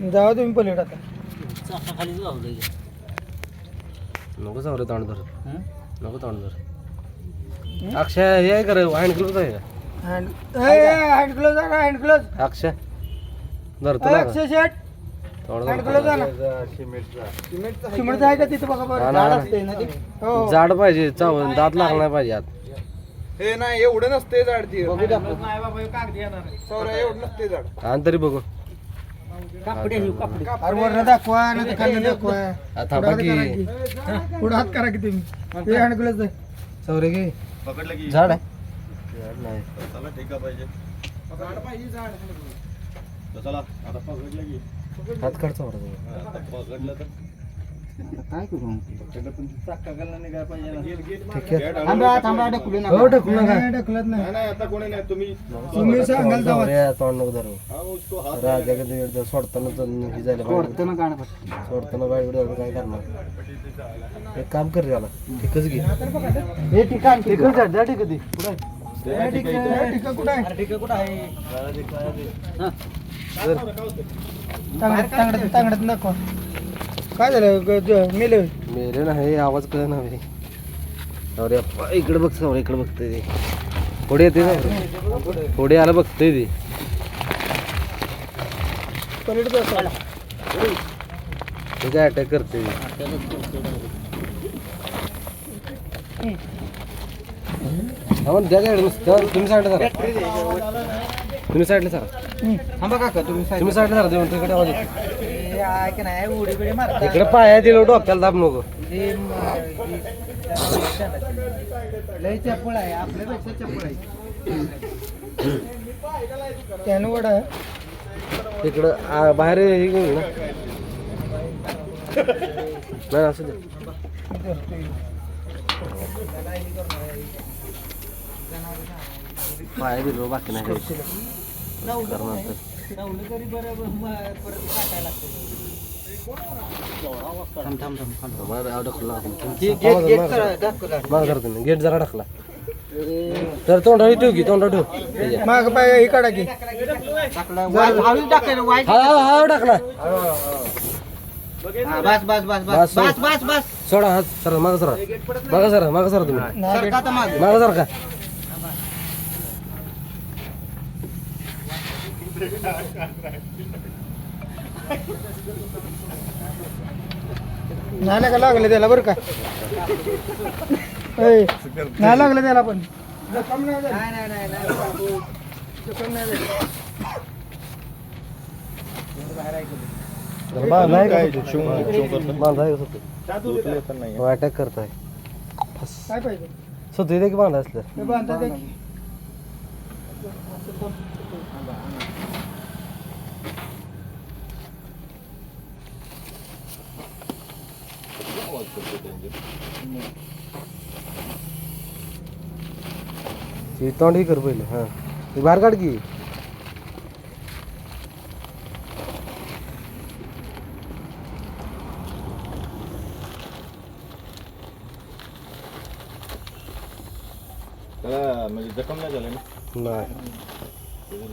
जावा तुम्ही पलीड आता. चाकाखालीच गावलं की. नको जाऊ रे तोंड धर. हं? नको तोंड धर. अक्षय हे आहे का? रे हँड ग्लोव्ह आहे का? हँड हँड ग्लोव्ह आहे का हँड ग्लोव्ह अक्षय धरतो ना? अक्षय शेट हँड सिमेंटचं आहे का? तिथं बघा हा बरं ना, झाड हा. असते ना ते. हो जाड पाहिजे चावून दात लागला नाही पाहिजे आत. हे नाही एवढं नसते झाड ती. बघू द्या सौरा एवढं नसते झाड. आणि तरी बघू. कापडे हिव, कापडे. अरे वरनं दाखवा ना ते खाली दाखवा. आता पुढं हात बाकी करा की. पुढं हात करा की तुम्ही. ते चौरे घे. पकडलं की. झाड आहे. झाड नाही चला ठीक आहे पाहिजे. झाड पाहिजे झाड चला आता पकडलं की. हात काढ चौरा आता पकडलं तर. काय करू थांबा थांबा ढकलू हो नका ढकलू नका. नाही, ढकलत नाही. नाही नाही आता कोणी नाही तुम्ही तुम्ही सांगाल तेव्हा. चौरे तोंड नको धरू. हा उसको हात राजा कधी एकदा सोडताना तर हे झालं पाहिजे. सोडतं ना गाणं फक्त. सोडताना जाऊन काय करणार? एक काम कर रे याला ठीकच घे. हे ठिकाण ठीकच जा ठीक आहे हे ठीक आहे, कुठं आहे? हं. दाखवा काय झालं? ग- ज- मेले? होय. मेरे ना हे आवाज कळ ना भाई अरे अप्पा, इकडे बघ समोर इकडे बघतोय ते. पुढे येते ना? पुढे आला बघतोय ते. काय अटॅक करते आपण द्या काय नुसतं तुम्ही साईडला जरा तुम्ही साईडला सरा थांबा काका तुम्ही साईड तुम्ही साईडला जरा देऊन तिकडे आवाज येतो. हे आहे की नाही उडी बिडी मारता. इकडे पाया दिलं डोक्याला दाब नको. हे म- हे- लय चप्पळ आहे आपल्यापेक्षा चप्पळ आहे. त्यानं वडा. इकडं आ, बाहेर हे घेऊन ना. नाही असं दे. पाया दिलो बाकी नाही काही. गेट जरा तुम्ही. गेट जरा टाकला तर तोंडाळी ठेव की तोंडा ठेव. माग पाय हे काढा की. हा हा हा टाकला हा, बस बस बस बस, बस बस बस सोडा हात सर माग सरा मागा सरा मागा सरा तुम्ही. मागा. सर का नाही का लागलं त्याला बरं का ऐ, नाही लागलं त्याला पण जखम नाही झाली. नाही नाही नाही जखम नाही अटॅक करताय काय पाहिजे स्वतः की बांधा असलं हे बांधा ते तोंड ही कर पहिले हां। ते बाहेर काढ की त्याला म्हणजे जखम नाही झाले ना? नाही.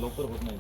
लवकर होत नाही.